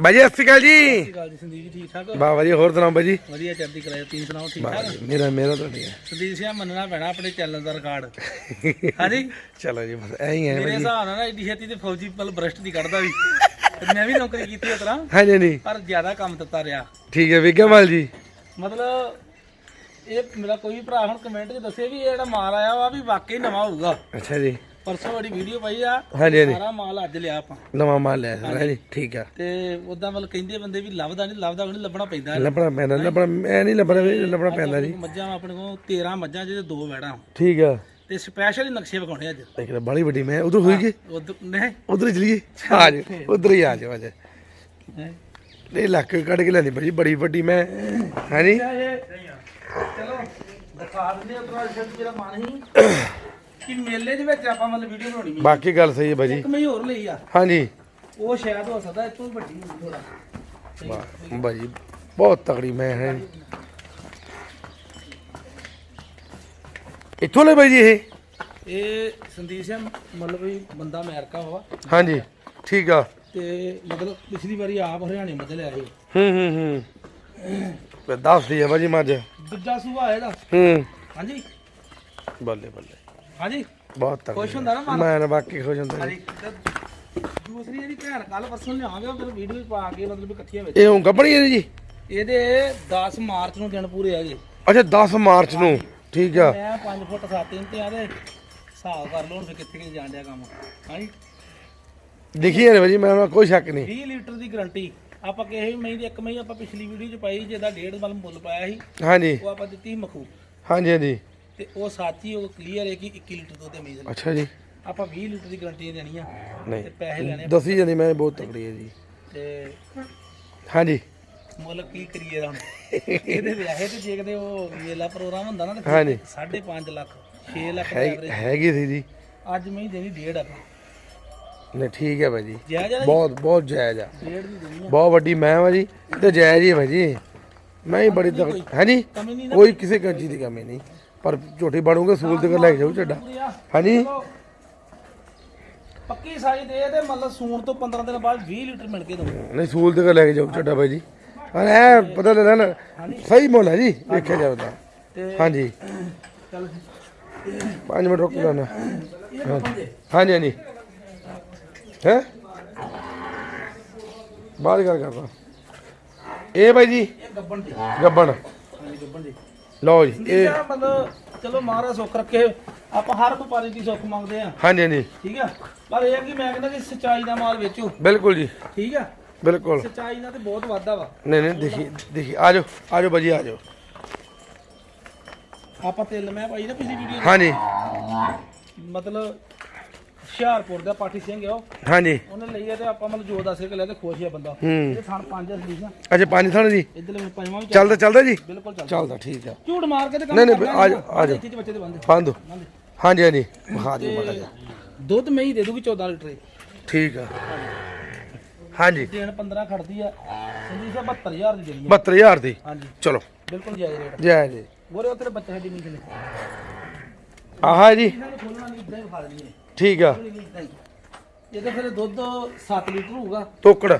ਬਾਈ ਜੀ ਸਤਿ ਸ਼੍ਰੀ ਅਕਾਲ ਜੀ। ਸਤਿ ਗੱਲ ਜੀ ਸੰਦੀਪ ਜੀ ਠੀਕ ਠਾਕ ਬਾ ਵਧੀਆ ਹੋਰ ਸੁਣਾਓ ਬਾਈ ਜੀ ਵਧੀਆ ਚੜ੍ਹਦੀ ਕਲਾਇਆ ਤੁਸੀਂ ਸੁਣਾਓ ਠੀਕ ਠਾਕ? ਜੀ, ਮੇਰਾ ਮੇਰਾ ਤੁਹਾਡੀ ਹੈ ਸੰਦੀਪ ਸਿੰਘ ਮੰਨਣਾ ਪੈਣਾ ਆਪਣੇ ਚੈਨਲ ਦਾ ਰਿਕਾਰਡ। ਹਾਂਜੀ? ਚਲੋ ਜੀ ਬਸ ਐਂ ਹੀ ਹੈ ਮੇਰੇ ਜੀ ਹਿਸਾਬ ਨਾਲ ਨਾ ਛੇਤੀ ਤੇ ਫੌਜੀ ਪਲ ਬ੍ਰਸ਼ਟ ਦੀ ਕੱਢਦਾ ਵੀ। ਤੇ ਮੈਂ ਵੀ ਨੌਕਰੀ ਕੀਤੀ ਇਸ ਤਰ੍ਹਾਂ ਹਾਂਜੀ ਹਾਂਜੀ। ਪਰ ਜ਼ਿਆਦਾ ਕੰਮ ਦਿੱਤਾ ਰਿਹਾ। ਠੀਕ ਹੈ ਵਿਗਿਆ ਮਾਲ ਜੀ। ਮਤਲਬ ਇਹ ਮੇਰਾ ਕੋਈ ਭਰਾ ਹੁਣ ਕਮੈਂਟ 'ਚ ਦੱਸੇ ਵੀ ਇਹ ਜਿਹੜਾ ਮਾਲ ਆਇਆ ਵਾ ਵੀ ਵਾਕਈ ਨਵਾਂ ਹੋਊਗਾ। ਅੱਛਾ ਜੀ। ਪਰਸੋਂ ਵਾਲੀ ਵੀਡੀਓ ਪਾਈ ਆ। ਹਾਂਜੀ ਹਾਂਜੀ। ਸਾਰਾ ਮਾਲ ਅੱਜ ਲਿਆ ਆਪਾਂ। ਨਵਾਂ ਮਾਲ ਲਿਆ ਸਰ ਹਾਂਜੀ ਠੀਕ ਆ। ਤੇ ਉਦਾਂ ਮਤਲਬ ਕਹਿੰਦੇ ਬੰਦੇ ਵੀ ਲੱਭਦਾ ਨਹੀਂ ਲੱਭਦਾ ਨਹੀਂ ਲੱਭਣਾ ਪੈਂਦਾ। ਲੱਭਣਾ ਪੈਂਦਾ ਲੱਭਣਾ ਮੈਂ ਨਹੀਂ ਲੱਭਣਾ ਲੱਭਣਾ ਪੈਂਦਾ ਜੀ। ਮੱਝਾਂ ਆਪਣੇ ਕੋਲ 13 ਮੱਝਾਂ ਜਿਹਦੇ ਦੋ ਵੈੜਾਂ। ਠੀਕ ਆ। ਤੇ ਸਪੈਸ਼ਲ ਨਕਸ਼ੇ ਵਿਖਾਉਣੇ ਅੱਜ। ਇੱਕ ਤਾਂ ਬਾਲੀ ਵੱਡੀ ਮੈਂ ਉਧਰ ਹੋਈ ਗਈ? ਉਧਰ ਨਹੀਂ। ਉਧਰ ਚਲੀਏ ਆ ਜਾ ਉਧਰ ਹੀ ਆ ਜਾ ਅੱਜ ਹੈਂ। ਇਹ ਲੱਕ ਕੱਢ ਕੇ ਲੈਣੀ ਭਾਜੀ ਬੜੀ ਵੱਡੀ ਮੈਂ ਹਾਂਜੀ ਇਹ ਚਲੋ ਦਿਖਾ ਦਿੰਦੇ ਉਤਰਾ ਜਿਹੜਾ ਮਨ ਸੀ। ਕਿ ਮੇਲੇ ਦੇ ਵਿੱਚ ਆਪਾਂ ਮਤਲਬ ਵੀਡੀਓ ਬਣਾਉਣੀ ਹੈ ਬਾਕੀ ਗੱਲ ਸਹੀ ਹੈ ਭਾਜੀ ਇੱਕ ਮੈਂ ਹੋਰ ਲਈ ਆ। ਹਾਂਜੀ। ਉਹ ਸ਼ਾਇਦ ਹੋ ਸਕਦਾ ਇਹ ਤੋਂ ਵੱਡੀ ਥੋੜਾ ਵਾਹ ਭਾਜੀ ਬਹੁਤ ਤਗੜੀ ਮੈਂ ਹੈ। ਇੱਥੋਂ ਲੈ ਭਾਈ ਜੀ ਇਹ? ਇਹ ਸੰਦੀਪ ਸਿੰਘ ਮਤਲਬ ਵੀ ਬੰਦਾ ਅਮਰੀਕਾ ਵਾ। ਹਾਂਜੀ ਠੀਕ ਆ। ਤੇ ਮਤਲਬ ਪਿਛਲੀ ਵਾਰੀ ਆਪ ਹਰਿਆਣੇ ਮੱਝ ਲਿਆ ਸੀ। ਹੂੰ ਹੂੰ ਹੂੰ। ਤੇ ਦੱਸ ਦੀ ਆ ਭਾਜੀ ਮੱਝ। ਦੂਜਾ ਸੂਆ ਇਹਦਾ। ਹੂੰ। ਹਾਂਜੀ। ਬੱਲੇ ਬੱਲੇ। ਹਾਂਜੀ। ਬਹੁਤ ਤਗੜੀ ਖੁਸ਼ ਹੁੰਦਾ ਨਾ ਮਨ? ਮੈਂ ਨਾ ਬਾਕੀ ਖੁਸ਼ ਹੁੰਦਾ ਜੀ। ਹਾਂਜੀ ਤੇ ਦੂਸਰੀ ਇਹਦੀ ਭੈਣ ਕੱਲ ਪਰਸੋਂ ਲਿਆਵਾਂਗੇ ਫਿਰ ਵੀਡੀਓ ਪਾ ਕੇ ਮਤਲਬ ਇਕੱਠੀਆਂ ਵਿੱਚ। ਇਹ ਹੁਣ ਗੱਬਣੀ ਹੈ ਜੀ? ਇਹਦੇ 10 ਮਾਰਚ ਨੂੰ ਦਿਨ ਪੂਰੇ ਆ ਜੀ। ਅੱਛਾ 10 ਮਾਰਚ ਨੂੰ। ਠੀਕ ਆ। ਮੈਂ 5 ਫੁੱਟ 7 ਇੰਚ ਤੇ ਆ ਤੇ ਹਿਸਾਬ ਕਰ ਲਓ ਹੁਣ ਫਿਰ ਕਿੱਥੇ ਕਿੱਥੇ ਜਾਣ ਡਿਆ ਕੰਮ। ਹਾਂਜੀ। ਦਿਖੀ ਹੈ ਭਾਜੀ ਮੈਂ ਕੋਈ ਸ਼ੱਕ ਨਹੀਂ। 20 ਲੀਟਰ ਦੀ ਗਾਰੰਟੀ। ਆਪਾਂ ਕਹੇ ਵੀ ਮਹੀਂ ਦੀ ਇੱਕ ਮਹੀਂ ਆਪਾਂ ਪਿਛਲੀ ਵੀਡੀਓ 'ਚ ਪਾਈ ਜਿਹਦਾ ਡੇਢ ਵੱਲ ਮੁੱਲ ਪਾਇਆ ਸੀ। ਹਾਂਜੀ। ਉਹ ਆਪਾਂ ਦਿੱਤੀ ਸੀ ਮਖੂ। ਹਾਂਜੀ ਹਾਂਜੀ। ਤੇ ਉਹ ਹੀ ਉਹ ਕਲੀਅਰ ਹੈ ਕਿ 21 ਲੀਟਰ ਦੁੱਧ ਦਾ। ਅੱਛਾ ਜੀ। ਆਪਾਂ 20 ਲੀਟਰ ਦੀ ਗਾਰੰਟੀ ਦੇਣੀ ਆ ਤੇ ਨਹੀਂ ਪੈਸੇ ਲੈਣੇ ਦਸੀ ਜਾਂਦੀ ਮੈਂ ਬਹੁਤ ਤਕੜੀ ਹੈ ਜੀ। ਤੇ ਹਾਂਜੀ। ਮੁੱਲ ਕੀ ਕਰੀਏ ਦਾ ਇਹਦੇ ਵਿਆਹੇ ਤੇ ਜੇ ਕਦੇ ਉਹ ਮੇਲਾ ਪ੍ਰੋਗਰਾਮ ਹੁੰਦਾ ਨਾ ਤੇ ਹਾਂਜੀ। 5.5 ਲੱਖ 6 ਲੱਖ ਹੈ- ਹੈਗੀ ਸੀ ਜੀ। ਅੱਜ ਮਹੀਂ ਦੇਣੀ ਡੇਢ ਆਪਾਂ ਨਹੀਂ ਠੀਕ ਹੈ ਭਾਜੀ। ਜਾਇਜ਼ ਆ ਨਾ ਜੀ? ਬਹੁਤ ਬਹੁਤ ਜਾਇਜ਼ ਆ। ਡੇਢ ਦੀ ਦੇਣੀ ਆ। ਬਹੁਤ ਵੱਡੀ ਮੈਂ ਵਾ ਜੀ ਤੇ ਜਾਇਜ਼ ਹੀ ਹੈ ਭਾਜੀ। ਮੈਂ ਹੀ ਬੜੀ ਤਕੜੀ ਕਮੀ ਨਹੀਂ ਨਾ ਕੋਈ ਕਿਸੇ ਕੰਜੀ ਦੀ ਕਮੀ ਨਹੀਂ। ਪਰ ਝੋਟੀ ਬਣੂਗਾ ਸੂਲ ਤੇ ਲੈ ਕੇ ਜਾਊ ਚੱਡਾ ਪੂਰੀ ਹਾਂਜੀ? ਪੱਕੀ ਸਾਈ ਦੇ ਤੇ ਮਤਲਬ ਸੂਣ ਤੋਂ 15 ਦਿਨ ਬਾਅਦ 20 ਲੀਟਰ ਮਿਲ ਕੇ ਦਊ। ਨਹੀਂ ਸੂਲ ਤੇ ਲੈ ਕੇ ਜਾਊ ਚੱਡਾ ਭਾਜੀ ਹਾਂ ਐ ਪਤਾ ਲੈ ਲੈਣਾ ਸਹੀ ਮੁੱਲ ਹੈ ਜੀ ਵੇਖਿਆ ਜਾਵੇ ਤਾਂ। ਹਾਂਜੀ। ਚੱਲ 5 ਮਿੰਟ ਰੁਕ ਲੈਣਾ ਹਾਂਜੀ ਹਾਂਜੀ। ਹੈ? ਬਾਅਦ ਗੱਲ ਕਰਦਾ। ਇਹ ਭਾਈ ਜੀ? ਇਹ ਗੱਬਣ ਗੱਬਣ। ਹਾਂਜੀ ਗੱਬਣ ਦੇ। ਲਓ ਜੀ ਇਹ ਇਹ ਮਤਲਬ ਚਲੋ ਮਹਾਰਾਜ ਸੁੱਖ ਰੱਖੇ ਆਪਾਂ ਹਰ ਵਪਾਰੀ ਦੀ ਸੁੱਖ ਮੰਗਦੇ ਆ ਹਾਂਜੀ ਹਾਂਜੀ। ਠੀਕ ਆ ਪਰ ਇਹ ਆ ਕਿ ਮੈਂ ਕਹਿੰਦਾ ਕਿ ਸਚਾਈ ਦਾ ਮਾਲ ਵੇਚੋ। ਬਿਲਕੁਲ ਜੀ। ਠੀਕ ਆ ਬਿਲਕੁਲ। ਸਚਾਈ ਨਾਲ ਤੇ ਬਹੁਤ ਵਾਧਾ ਵਾ। ਨਹੀਂ ਨਹੀਂ ਦੇਖੀ ਦੇਖੀ ਆ ਜਾਓ ਆ ਜਾਓ ਭਾਜੀ ਆ ਜਾਓ। ਆਪਾਂ ਤਿਲ ਮੈਂ ਪਾਈ ਨਾ ਪਿਛਲੀ ਵੀਡੀਓ ਹਾਂਜੀ। ਮਤਲਬ ਹੁਸ਼ਿਆਰਪੁਰ ਦਾ ਪਾਠੀ ਸਿੰਘ ਆ ਉਹ। ਹਾਂਜੀ। ਉਹਨੇ ਲਈ ਆ ਤੇ ਆਪਾਂ ਮਤਲਬ ਜੋ ਦੱਸ ਕੇ ਲਿਆ ਤੇ ਖੁਸ਼ ਆ ਬੰਦਾ। ਹੂੰ। ਇਹ ਥਣ ਪੰਜ ਅਸਲੀ ਨਾ ਅੱਛਾ ਪੰਜ ਥਾਣੇ ਜੀ। ਇਧਰ ਮੈਂ ਪੰਜਵਾਂ ਵੀ ਚੱਲ- ਚੱਲਦਾ ਚੱਲਦਾ ਜੀ? ਬਿਲਕੁਲ ਚੱਲ ਚੱਲਦਾ ਠੀਕ ਆ। ਝੂਠ ਮਾਰ ਕੇ ਤੇ ਕੰਮ ਨਹੀਂ, ਨਹੀਂ, ਕਰਨਾ ਆ ਜਾਓ, ਆ ਜਾਓ। ਇੱਥੇ ਚ ਬੱਚੇ ਦੇ ਬੰਦੇ। ਹਾਂਜੀ ਹਾਂਜੀ। ਵਿਖਾ ਦਿਓ ਮਾੜਾ ਜਿਹਾ। ਦੁੱਧ ਮੈਂ ਹੀ ਦੇ ਦੂਗੀ 14 ਲੀਟਰ। ਠੀਕ ਆ। ਹਾਂਜੀ। ਦੇਣ 15 ਖੜਦੀ ਆ। ਸੰਜੀ ਸਾਹਿਬ 72000 ਦੀ ਦੇਣੀ ਆ। 72000 ਦੀ। ਹਾਂਜੀ। ਚਲੋ। ਬਿਲਕੁਲ ਜਾਇਜ਼ ਰੇਟ। ਜੈ। ਜੀ ਗੋਰੇ ਉੱਥੇ ਬੱਚੇ ਸਾਡੀ ਨਹੀਂ ਚਲੇ ਆਹਾ ਜੀ। ਇਹਨਾਂ ਨੇ ਖੋਲਣਾ ਨਹੀਂ ਇਦਾਂ ਹੀ ਖਾ ਲੈਣੀ ਹੈ ਠੀਕ ਆ। ਇਹਦਾ ਫਿਰ ਦੁੱਧ 7 ਲੀਟਰ ਹੋਊਗਾ। ਟੋਕੜ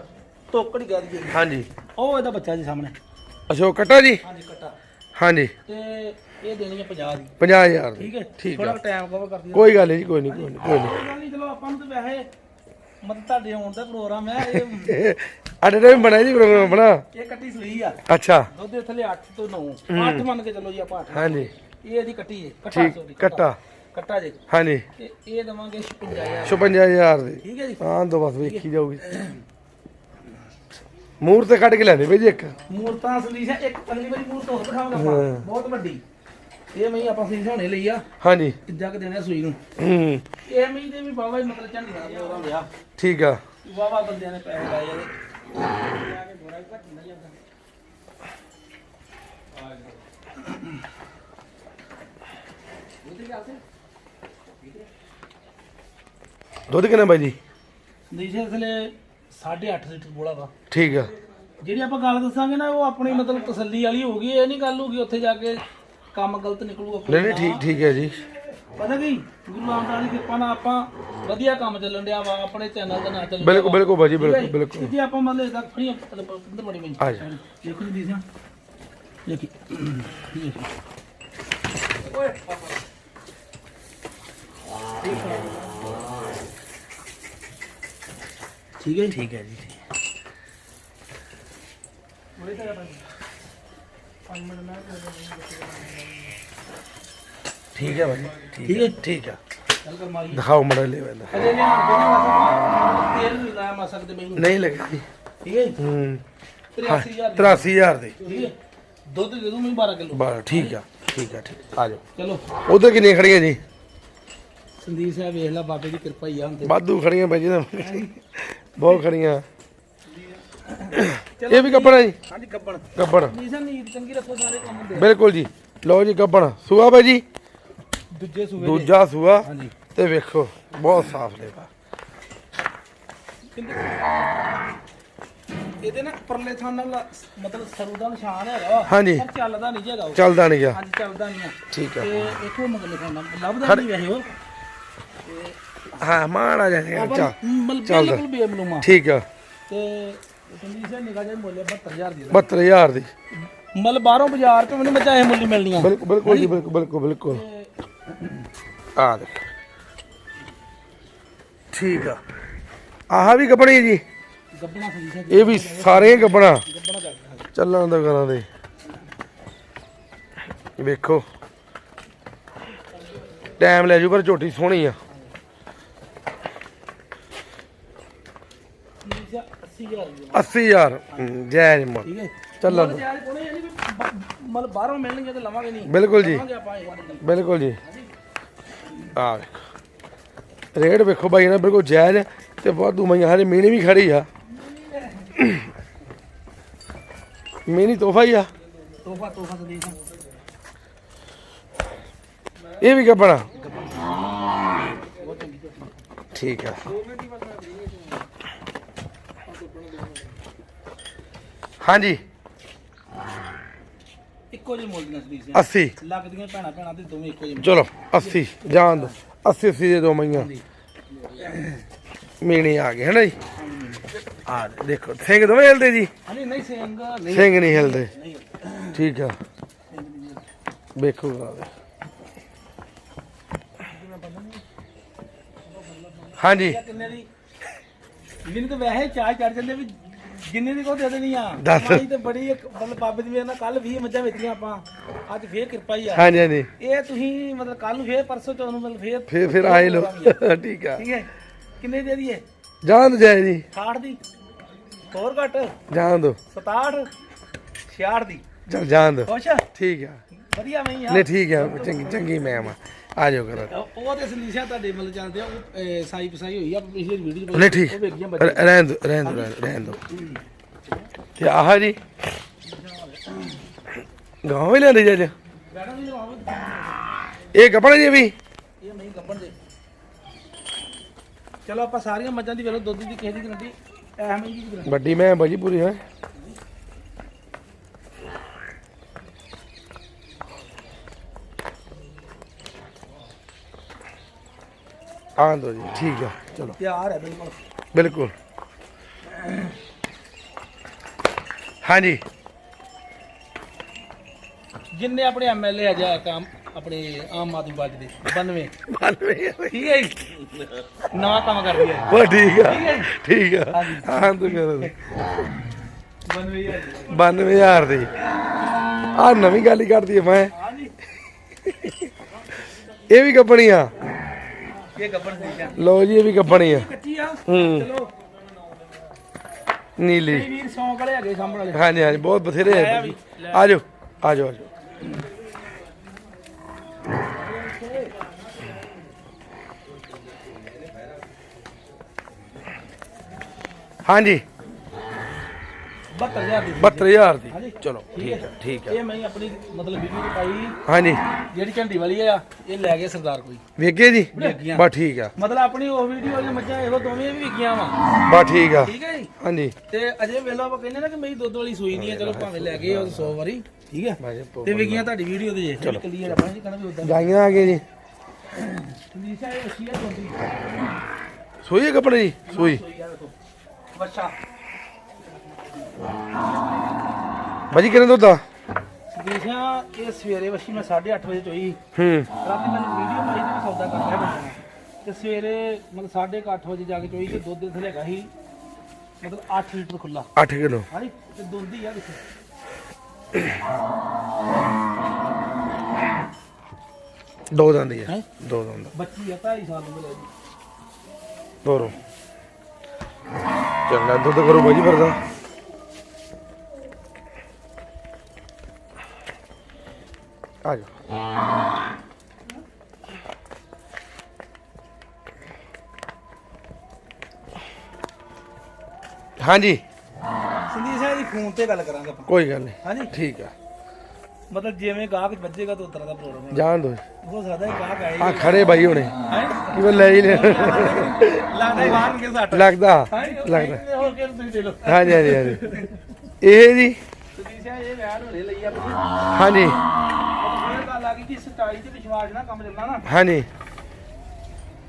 ਟੋਕੜ ਹੀ ਜੀ ਹਾਂਜੀ। ਉਹ ਇਹਦਾ ਬੱਚਾ ਜੀ ਸਾਹਮਣੇ। ਅਸ਼ੋਕ ਕਟਾ ਜੀ? ਹਾਂਜੀ ਕਟਾ। ਹਾਂਜੀ। ਤੇ ਇਹ ਦੇਣੀ ਹੈ 50 ਦੀ। 50000 ਦੀ। ਠੀਕ ਹੈ। ਠੀਕ ਥੋੜਾ ਟਾਈਮ ਕਵਰ ਕਰਦੀ ਕੋਈ ਗੱਲ ਨਹੀਂ ਜੀ ਕੋਈ ਨਹੀਂ ਕੋਈ ਨਹੀਂ ਕੋਈ ਨਹੀਂ। ਚਲੋ ਆਪਾਂ ਨੂੰ ਤਾਂ ਵੈਸੇ ਮਤਲਬ ਤੁਹਾਡੇ ਆਉਣ ਦਾ ਪ੍ਰੋਗਰਾਮ ਹੈ ਇਹ ਅਡੇ ਟਾਈਮ ਬਣਾਇਆ ਜੀ ਪ੍ਰੋਗਰਾਮ ਬਣਾ ਇਹ ਕੱਟੀ ਸੂਈ ਆ। ਅੱਛਾ। ਦੁੱਧ ਦੇ ਥੱਲੇ 8 ਤੋਂ 9 8 ਮੰਨ ਕੇ ਚੱਲੋ ਜੀ ਆਪਾਂ 8 ਹਾਂਜੀ। ਇਹ ਇਹਦੀ ਕੱਟੀ ਹੈ ਕੱਟਾ ਸੋਰੀ ਕੱਟਾ। ਕੱਟਾ ਜੇ। ਹਾਂਜੀ। ਤੇ ਇਹ ਦਵਾਂਗੇ 56000 56000 ਦੀ। ਠੀਕ ਹੈ ਜੀ। ਹਾਂ ਦੋ ਬਸ ਵੇਖੀ ਜਾਊਗੀ। ਮੂਰ ਤੇ ਕੱਢ ਕੇ ਲੈਂਦੇ ਬਈ ਜੀ ਇੱਕ। ਮੂਰਤਾਂ ਅਸਲੀ ਹੈ ਇੱਕ ਅਗਲੀ ਵਾਰੀ ਮੂਰਤ ਹੋਰ ਬਿਠਾਵਾਂਗੇ ਆਪਾਂ। ਬਹੁਤ ਵੱਡੀ। ਇਹ ਮੈਂ ਆਪਾਂ ਸਹੀ ਹੋਣੇ ਲਈ ਆ। ਹਾਂਜੀ। ਕਿੱਦਾਂ ਕਿ ਦੇਣਾ ਸੂਈ ਨੂੰ। ਹੂੰ। ਇਹ ਮਈ ਦੇ ਵੀ ਬਾਬਾ ਜੀ ਮਤਲਬ ਝੰਡੀ ਦਾ ਪ੍ਰੋਗਰਾਮ ਲਿਆ। ਠੀਕ ਆ। ਵਾਵਾ ਬੰਦਿਆਂ ਨੇ ਪੈਸੇ ਲਾਏ ਇਹਦੇ। ਜਾ ਕੇ ਬੋਰਾ ਘੱਟ ਨਹੀਂ ਜਾਂਦਾ ਦੁੱਧ ਕਿੰਨਾ ਬਾਈ ਜੀ? ਨੀਚੇ ਥਲੇ 8.5 ਲੀਟਰ ਬੋਲਾ ਵਾ ਠੀਕ ਆ। ਜਿਹੜੀ ਆਪਾਂ ਗੱਲ ਦੱਸਾਂਗੇ ਨਾ ਉਹ ਆਪਣੀ ਮਤਲਬ ਤਸੱਲੀ ਵਾਲੀ ਹੋਊਗੀ ਇਹ ਨਹੀਂ ਗੱਲ ਹੋਊਗੀ ਉੱਥੇ ਜਾ ਕੇ ਕੰਮ ਗਲਤ ਨਿਕਲੂਗਾ ਨਹੀਂ ਨਹੀਂ ਠੀਕ ਠੀਕ ਹੈ ਜੀ। ਪਤਾ ਕੀ ਗੁਰੂ ਰਾਮਦਾਸ ਦੀ ਕਿਰਪਾ ਨਾਲ ਆਪਾਂ ਵਧੀਆ ਕੰਮ ਚੱਲਣ ਡਿਆ ਵਾ ਆਪਣੇ ਚੈਨਲ ਦਾ ਨਾਂ ਡਿਆ ਬਿਲਕੁਲ। ਬਿਲਕੁਲ ਹੈ ਬਿਲਕੁਲ ਜੀ? ਬਿਲਕੁਲ ਜੇ ਆਪਾਂ ਮੰਨ ਲਓ ਤੱਕ ਫੜੀ ਅੰਦਰ ਬੜੀ ਬਈ ਆ ਜਾ। ਦੇਖੋ ਜੀ ਦੀਸਿਆ ਦੇਖੀ ਦੇਖੀ। ਓਏ ਠੀਕ ਹੈ ਠੀਕ ਹੈ ਜੀ ਠੀਕ ਹੈ। ਭਾਜੀ। ਠੀਕ ਹੈ? ਠੀਕ ਹੈ। ਦਿਖਾਓ ਮੜਾ ਲੈ ਬੰਦਾ ਅਜੇ ਨੇ ਹਣ ਤੇਲ ਨਹੀਂ ਲਾਇਆ ਮਾ ਸਕਦੇ ਬਈ ਨਹੀਂ ਲੱਗਾ ਜੀ। ਠੀਕ ਹੈ ਹੂੰ। 83000 83000 ਦੀ। ਠੀਕ ਹੈ। ਦੁੱਧ ਦੇ ਦੂੰ ਮੈਂ 12 ਕਿਲੋ। ਬਾ ਠੀਕ ਆ। ਠੀਕ ਆ ਠੀਕ ਆ ਜਾਓ। ਚਲੋ। ਉਧਰ ਕਿੰਨੀਆਂ ਖੜੀਆਂ ਜੀ? ਸੰਦੀਪ ਸਾਹਿਬ ਵੇਖ ਲੈ ਬਾਬੇ ਦੀ ਕਿਰਪਾ ਹੀ ਆ ਤੇ। ਵਾਧੂ ਖੜੀਆਂ ਭਾਜੀ ਨਾ। ਬਹੁਤ ਖੜੀਆਂ। ਇਹ ਵੀ ਕੱਪੜਾ ਜੀ? ਹਾਂਜੀ ਗੱਬਣ। ਗੱਬੜ ਨੀਸਾ ਨੀਤ ਚੰਗੀ ਰੱਖੋ ਸਾਰੇ ਕੰਮ ਹੁੰਦੇ ਬਿਲਕੁਲ ਜੀ। ਲਓ ਜੀ ਗੱਬੜ ਸੂਆ ਭਾਜੀ ਦੂਜੇ ਸੂਏ ਦੇ। ਦੂਜਾ ਸੂਆ। ਹਾਂਜੀ। ਤੇ ਵੇਖੋ ਬਹੁਤ ਸਾਫ਼ ਲੇਵਾ। ਇਹਦੇ ਨਾ ਪਰਲੇ ਥਾਂ ਨਾਲ ਮਤਲਬ ਸਰੂ ਦਾ ਨਿਸ਼ਾਨ ਹੈਗਾ ਵਾ। ਹਾਂਜੀ। ਚੱਲਦਾ ਨਹੀਂ ਜੇਗਾ ਉਹ। ਚੱਲਦਾ ਨਹੀਂ ਗਿਆ ਹਾਂਜੀ ਚੱਲਦਾ ਨਹੀਂ ਆ। ਠੀਕ ਆ। ਤੇ ਇੱਥੋਂ ਲਿਖਾਉਣਾ ਲੱਭਦਾ ਨਹੀਂ ਵੈਸੇ ਉਹ। ਹਾਂ ਮਾੜਾ ਆਪਾਂ ਚੱਲ। ਬਿਲਕੁਲ ਬੇਮਲੂਮਾ ਠੀਕ ਆ। ਤੇ ਸਾਹਿਬ ਨਿਗਾਹ ਜੇ ਮੁੱਲ 72000 ਦੀ 72000 ਦੀ। ਮਲ ਬਾਹਰੋਂ ਬਾਜ਼ਾਰ ਤੋਂ ਮੈਨੂੰ ਮਚਾਏ ਮੁੱਲ ਹੀ ਮਿਲਣੀਆਂ। ਬਿਲਕੁਲ ਬਿਲਕੁਲ ਜੀ ਬਿਲਕੁਲ ਬਿਲਕੁਲ ਬਿਲਕੁਲ। ਆ ਦੇਖ। ਠੀਕ ਆ। ਆਹ ਵੀ ਕੱਪੜੇ ਜੀ। ਗੱਬਣਾ ਇਹ ਵੀ ਸਾਰੇ ਗੱਬਣਾ। ਚੱਲਣ ਦਾ ਕਰਾਂ ਦੇ। ਵੇਖੋ। ਟਾਈਮ ਲੈ ਜੂ ਪਰ ਝੋਟੀ ਸੋਹਣੀ ਆ ਸੰਦੀਪ ਸਾਹਿਬ 80000 ਦੀ 80000 ਹਮ, ਜਾਇਜ਼ ਮੁੱਲ ਠੀਕ ਹੈ ਚੱਲਣ ਮਤਲਬ ਦੋ ਯਾਰ ਕੋਲੇ ਯਾਨੀ ਵੀ ਬ- ਮਤਲਬ ਬਾਹਰੋਂ ਮਿਲਣਗੇ ਤੇ ਲਵਾਂਗੇ ਨਹੀਂ। ਬਿਲਕੁਲ ਜੀ। ਲਵਾਂਗੇ ਆਪਾਂ ਇਹ ਵਾਲੀ ਬਿਲਕੁਲ ਜੀ। ਆ ਵੇਖੋ। ਰੇਟ ਵੇਖੋ ਬਾਈ ਨਾ ਬਿਲਕੁਲ ਜਾਇਜ਼ ਹੈ ਤੇ ਵਾਧੂ ਮਈਆਂ। ਹਰੇ ਮੀਣੀ ਵੀ ਖੜੀ ਆ। ਮੀਣੀ ਤੋਹਫਾ ਹੀ ਆ। ਤੋਹਫਾ ਤੋਹਫਾ ਸੰਦੀਪ ਸਾਹਿਬ ਇਹ ਵੀ ਕੱਪੜਾ ਬਹੁਤ ਚੰਗੀ ਤੋਹਫਾ। ਠੀਕ ਆ। ਹਾਂਜੀ। ਇੱਕੋ ਜਿਹੇ ਮੁੱਲ ਦੀਆਂ ਸੰਦੀਪ ਸਾਹਿਬ 80 ਲੱਗਦੀਆਂ ਭੈਣਾ ਭੈਣਾ ਤੇ ਦੋਵੇਂ ਇੱਕੋ ਜਿਹੇ ਚਲੋ 80 ਜਾਣ ਦੋ। 80 80 ਦੇ ਦੋ ਮਈਆਂ। ਮੀਣੀ ਆ ਗਏ ਹੈ ਨਾ ਜੀ ਆ ਦੇਖੋ ਸਿੰਘ ਦੋਵੇਂ ਹਿਲਦੇ ਜੀ? ਹਾਂਜੀ ਨਹੀਂ ਸਿੰਘ ਨਹੀਂ। ਸਿੰਘ ਨਹੀਂ ਹਿਲਦੇ। ਨਹੀਂ। ਠੀਕ ਆ। ਵੇਖੋ ਕਰਾ ਹਾਂਜੀ। ਕਿੰਨੇ ਦੀ? ਮੈਨੂੰ ਤਾਂ ਵੈਸੇ ਚਾਹ ਚੜ ਜਾਂਦੇ ਵੀ ਜਿੰਨੇ ਦੀ ਕੋ ਦੇ ਦੇਣੀ ਆ ਦੱਸ। ਕਮਾਈ ਤੇ ਬੜੀ ਇੱਕ ਮਤਲਬ ਬਾਬੇ ਦੀ ਮੇਰੇ ਨਾਲ ਕੱਲ 20 ਮੱਝਾਂ ਵੇਚੀਆਂ ਆਪਾਂ ਅੱਜ ਫੇਰ ਕਿਰਪਾ ਹੀ ਆ। ਹਾਂਜੀ ਹਾਂਜੀ। ਇਹ ਤੁਸੀਂ ਮਤਲਬ ਕੱਲ ਨੂੰ ਫੇਰ ਪਰਸੋਂ ਚੌਥ ਨੂੰ ਮਤਲਬ ਫੇਰ ਫਿਰ ਫਿਰ ਆਏ ਲੋ ਠੀਕ ਆ। ਠੀਕ ਹੈ? ਕਿੰਨੇ ਦੇ ਦਈਏ? ਜਾਣ ਦੋ ਜਾਏ ਜੀ। 60 ਦੀ। ਹੋਰ ਘੱਟ? ਜਾਣ ਦੋ 67 66 ਦੀ। ਚਲ ਜਾਣ ਦੋ ਖੁਸ਼ ਠੀਕ ਆ। ਵਧੀਆ ਮੈਂ ਆ। ਨਹੀਂ ਠੀਕ ਆ। ਚੰਗੀ ਚੰਗੀ ਮੈਮ ਆ ਆ ਜਾਓ ਕਰੋ ਉਹ ਤੇ ਸੰਦੀਸ਼ਾ ਤੁਹਾਡੇ ਮਤਲਬ ਚੱਲਦੇ ਆ ਉਹ ਸਾਈ ਪਸਾਈ ਹੋਈ ਆ ਪਿਛਲੀ ਵੀਡੀਓ ਨਹੀਂ ਠੀਕ। ਰਹਿਣ ਦੋ ਰਹਿਣ ਦੋ ਰਹਿਣ ਦੋ ਤੇ ਆਹ ਜੀ। ਗਾਂ ਵੀ ਲੈਂਦੇ ਜੱਜ ਇਹ ਕੱਪੜੇ ਜੀ ਵੀ? ਇਹ ਨਹੀਂ ਗੱਬਣ ਦੇ। ਚਲੋ ਆਪਾਂ ਸਾਰੀਆਂ ਮੱਝਾਂ ਦੀ ਵੇਲੋ ਦੁੱਧ ਦੀ ਕਿਸੇ ਦੀ ਗਰੰਟੀ ਐ ਮਹਿੰਗੀ ਦੀ ਵੱਡੀ ਮੈਂ ਬਾਜੀ ਪੂਰੀ ਹੈ। ਆਂ ਦੋ ਜੀ ਠੀਕ ਆ ਚਲੋ। ਤਿਆਰ ਹੈ ਬਿਲਕੁਲ। ਬਿਲਕੁਲ। ਹਾਂਜੀ। ਜਿੰਨੇ ਆਪਣੇ ਐਮਐਲਏ ਆ ਜਾ ਕੰਮ ਆਪਣੇ ਆਮ ਆਦਮੀ ਪਾਰਟੀ ਦੇ 92 92 ਠੀਕ ਹੈ ਜੀ। ਨਵਾਂ ਕੰਮ ਕਰਦੀ ਹੈ। ਉਹ ਠੀਕ ਆ। ਠੀਕ ਆ। ਹਾਂ ਤੂੰ ਕਰ। 92 ਹੈ 92000 ਦੀ। ਆ ਨਵੀਂ ਗੱਲ ਹੀ ਕਰਦੀ ਮੈਂ। ਇਹ ਵੀ ਕੱਪਣੀ ਆ ਇਹ ਗੱਬਣ ਸੀ ਜਾਂ ਲੋ ਜੀ ਇਹ ਵੀ ਕੱਪਣੀ ਆ। ਕੱਚੀ ਆ। ਹੂੰ। ਚਲੋ। ਨੀਲੀ। ਕਈ ਵੀਰ ਸੌਂਕ ਵਾਲੇ ਹੈਗੇ ਸਾਹਮਣੇ ਵਾਲੇ। ਹਾਂਜੀ ਹਾਂਜੀ ਬਹੁਤ ਬਥੇਰੇ ਭਾਜੀ। ਲੈ। ਆ ਜਾਓ ਆ। ਜਾਓ ਆ ਜਾਓ ਹਾਂਜੀ। 72000 ਦੀ 72000 ਦੀ। ਹਾਂਜੀ। ਚਲੋ ਠੀਕ ਹੈ ਠੀਕ ਹੈ। ਇਹ ਮੈਂ ਆਪਣੀ ਮਤਲਬ ਵੀਡੀਓ ਤੇ ਪਾਈ। ਹਾਂਜੀ। ਜਿਹੜੀ ਝੰਡੀ ਵਾਲੀ ਆ ਇਹ ਲੈ ਗਏ ਸਰਦਾਰ ਕੋਈ। ਵੇਖੇ ਜੀ? ਵੇਖੀਆਂ। ਬਸ ਠੀਕ ਆ। ਮਤਲਬ ਆਪਣੀ ਉਹ ਵੀਡੀਓ ਵਾਲੀਆਂ ਮੱਝਾਂ ਇਹੋ ਦੋਵੇਂ ਵੀ ਵਿਕੀਆਂ ਵਾ। ਬਸ ਠੀਕ ਆ। ਠੀਕ ਹੈ ਜੀ? ਹਾਂਜੀ। ਤੇ ਅਜੇ ਵੇਲਾ ਆਪਾਂ ਕਹਿੰਦੇ ਨਾ ਕਿ ਮੇਰੀ ਦੁੱਧ ਵਾਲੀ ਸੂਈ ਨਹੀਂ ਹੈ ਚਲੋ ਭਾਵੇਂ ਲੈ ਗਏ ਉਹ 100 ਵਾਰੀ ਠੀਕ ਹੈ ਬਾਜੀ ਤੇ ਵਿਕੀਆਂ ਤੁਹਾਡੀ ਵੀਡੀਓ ਤੇ ਜੇ ਕਲੀਅਰ ਆਪਾਂ ਜੀ ਕਹਣਾ ਵੀ ਉਦਾਂ ਗਾਈਆਂ ਆ ਗਏ ਜੀ ਸੂਈ ਕੱਪੜੇ ਜੀ? ਸੂਈ। ਸੋਈ ਬਾਜੀ ਕਿੰਨੇ ਦੁੱਧ ਆ? ਸਿੰਘ ਇਹ ਸਵੇਰੇ ਵਸੀ ਮੈਂ 8:30 ਵਜੇ ਚੋਈ। ਹੂੰ। ਰਾਤੀ ਮੈਨੂੰ ਵੀਡੀਓ ਪਾਈ ਤੇ ਮੈਂ ਸੌਦਾ ਕਰ ਰਿਹਾ ਬੰਦਾ ਤੇ ਸਵੇਰੇ ਮਤਲਬ 8:30 ਵਜੇ ਜਾ ਕੇ ਚੋਈ ਤੇ ਦੁੱਧ ਇੱਥੇ ਹੈਗਾ ਸੀ ਮਤਲਬ 8 ਲੀਟਰ ਖੁੱਲਾ 8 ਕਿਲੋ। ਹਾਂਜੀ ਤੇ ਦੋਂਦੀ ਆ ਦੇਖੋ ਦੋ ਦੰਦੀ ਆ। ਹੈਂ? ਦੋ ਦੰਦ। ਬੱਚੀ ਆ 2.5 ਸਾਲ ਦੀ ਲੈ ਜੀ ਦੋਰੋ ਚੰਗਾ ਦੁੱਧ ਕਰੋ ਬਾਜੀ ਫਿਰਦਾ ਆ ਜਾ। ਹਾਂਜੀ। ਸੰਦੀਪ ਸਿੰਘ ਜੀ ਫੋਨ ਤੇ ਗੱਲ ਕਰਾਂਗੇ ਆਪਾਂ। ਕੋਈ ਗੱਲ ਨਹੀਂ। ਹਾਂਜੀ। ਠੀਕ ਆ। ਮਤਲਬ ਜਿਵੇਂ ਗਾਹਕ ਵੱਜੇਗਾ ਤਾਂ ਉਤਰਾ ਦਾ ਪ੍ਰੋਗਰਾਮ ਜਾਣ ਦੋ। ਹੋ ਸਕਦਾ ਹੈ ਗਾਹਕ ਆਏ ਆ ਖੜੇ ਬਾਈ ਹੁਣੇ। ਹੈ? ਕਿਵੇਂ ਲੈ ਹੀ ਲੈ ਲੱਗਦਾ ਹੈ ਬਾਹਰ ਕੇ ਸੱਟ। ਲੱਗਦਾ। ਲੱਗਦਾ। ਹੋਰ ਕਿਹਨੂੰ ਤੁਸੀਂ ਦੇ ਲਓ? ਹਾਂਜੀ ਹਾਂਜੀ ਹਾਂਜੀ। ਇਹ ਜੀ। ਸੰਦੀਪ ਸਿੰਘ ਇਹ ਵੈਨ ਹੋਰੇ ਲਈ ਆ ਤੁਸੀਂ। ਹਾਂਜੀ। ਵਿਸ਼ਵਾਸ ਨਾਲ ਕੰਮ ਚੱਲਣਾ ਨਾ। ਹਾਂਜੀ।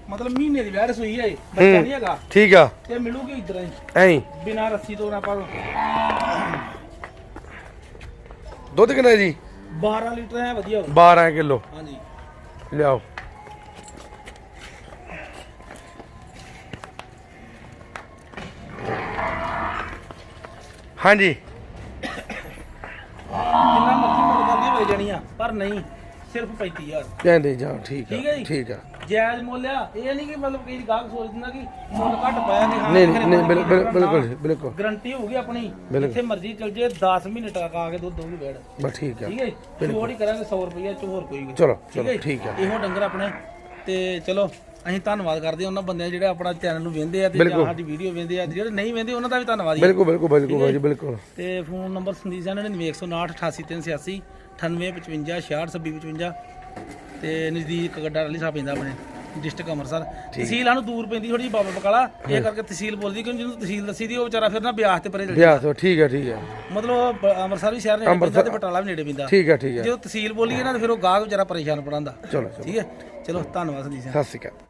ਮਤਲਬ ਮਹੀਨੇ ਦੀ ਵੈਰ ਸੂਈ ਹੈ ਇਹ, ਬੱਚਾ ਨਹੀਂ ਹੈਗਾ। ਠੀਕ ਆ। ਤੇ ਮਿਲੂਗੀ ਇਧਰ ਹੀ। ਐਂ। ਬਿਨਾਂ ਰੱਸੀ ਤੋਂ ਨਾ ਪਾਓ ਦੁੱਧ ਕਿੰਨਾ ਜੀ? 12 ਲੀਟਰ ਹੈ ਵਧੀਆ ਹੋਊ। 12 ਕਿਲੋ। ਹਾਂਜੀ। ਲਿਆਓ। ਹਾਂਜੀ। ਜਿੰਨਾ ਮਰਜ਼ੀ ਮੁੱਲ ਕਰਦੀ ਹੋਈ ਜਾਣੀ ਆ। ਪਰ ਨਹੀਂ। ਸਿਰਫ 35000 ਕਹਿੰਦੇ ਜਾ ਠੀਕ ਠੀਕ ਹੈ ਆ ਜੀ। ਠੀਕ ਆ। ਜਾਇਜ਼ ਮੁੱਲ ਆ। ਇਹ ਨਹੀਂ ਕਿ ਮਤਲਬ ਕਈ ਗਾਹਕ ਸੋਚ ਦਿੰਦਾ ਕਿ ਮੁੱਲ ਘੱਟ ਪਾਇਆ ਨਹੀਂ ਹਾਂ ਨਹੀਂ ਨਹੀਂ ਬਿਲ- ਬਿਲ- ਬਿਲਕੁਲ ਬਿਲਕੁਲ। ਗਰੰਟੀ ਹੋਊਗੀ ਆਪਣੀ। ਬਿਲਕੁਲ। ਜਿੱਥੇ ਮਰਜ਼ੀ ਚਲ ਜੇ 10 ਮਹੀਨੇ ਟਕਾ ਕੇ ਦੁੱਧ ਦੋਗੀ ਬੈੜ ਬਸ ਠੀਕ ਆ। ਠੀਕ ਹੈ ਛੋੜ ਹੀ ਕਰਾਂਗੇ 100 ਰੁਪਏ ਚ ਹੋਰ ਕੋਈ ਨਹੀਂ। ਚਲੋ ਚਲੋ ਹੈ ਠੀਕ ਆ। ਇਹੋ ਡੰਗਰ ਆਪਣੇ। ਤੇ ਚਲੋ ਅਸੀਂ ਧੰਨਵਾਦ ਕਰਦੇ ਹਾਂ ਉਹਨਾਂ ਬੰਦਿਆਂ ਜਿਹੜੇ ਆਪਣਾ ਚੈਨਲ ਨੂੰ ਵੇਖਦੇ ਆ ਤੇ ਜਾਂ ਬਿਲਕੁਲ। ਸਾਡੀ ਵੀਡੀਓ ਵੇਖਦੇ ਆ। ਤੇ ਜਿਹੜੇ ਨਹੀਂ ਵੇਖਦੇ ਉਹਨਾਂ ਦਾ ਵੀ ਧੰਨਵਾਦ ਜੀ। ਬਿਲਕੁਲ ਬਿਲਕੁਲ ਬਿਲਕੁਲ ਬਿਲਕੁਲ। ਤੇ ਫੋਨ ਨੰਬਰ ਸੰਦੀਪ ਸਿੰਘ 991988386 9855 6655 ਤੇ ਨਜ਼ਦੀਕ ਗੱਡਾ ਰਲੀ ਸਾਹਿਬ ਪੈਂਦਾ ਆਪਣੇ ਡਿਸਟ੍ਰਿਕਟ ਅੰਮ੍ਰਿਤਸਰ। ਤਹਿਸੀਲ ਸਾਨੂੰ ਦੂਰ ਪੈਂਦੀ ਥੋੜੀ ਜਿਹੀ ਬਾਬਾ ਬਕਾਲਾ। ਇਹ ਕਰਕੇ ਤਹਿਸੀਲ ਬੋਲਦੀ ਕਿਉਂ ਜਿਹਨੂੰ ਤਹਿਸੀਲ ਦੱਸੀ ਦੀ ਉਹ ਵਿਚਾਰਾ ਫਿਰ ਨਾ ਬਿਆਸ ਤੇ ਪਰੇ ਚਲ ਵਿਆਹ ਤੋਂ ਠੀਕ ਆ ਠੀਕ ਆ ਮਤਲਬ ਅੰਮ੍ਰਿਤਸਰ ਵੀ ਸ਼ਹਿਰ ਨੇੜੇ ਪੈਂਦਾ ਤੇ ਬਟਾਲਾ ਵੀ ਨੇੜੇ ਪੈਂਦਾ। ਠੀਕ ਆ ਠੀਕ ਆ ਜਦੋਂ ਤਹਿਸੀਲ ਬੋਲੀਏ ਨਾ ਫਿਰ ਉਹ ਗਾਹਕ ਵਿਚਾਰਾ ਪਰੇਸ਼ਾਨ ਪੜਾਂਦਾ ਚਲੋ ਚਲੋ। ਠੀਕ ਹੈ? ਚਲੋ ਧੰਨਵਾਦ ਸੰਦੀਪ ਸਿੰਘ। ਸਤਿ ਸ਼੍ਰੀ ਅਕਾਲ।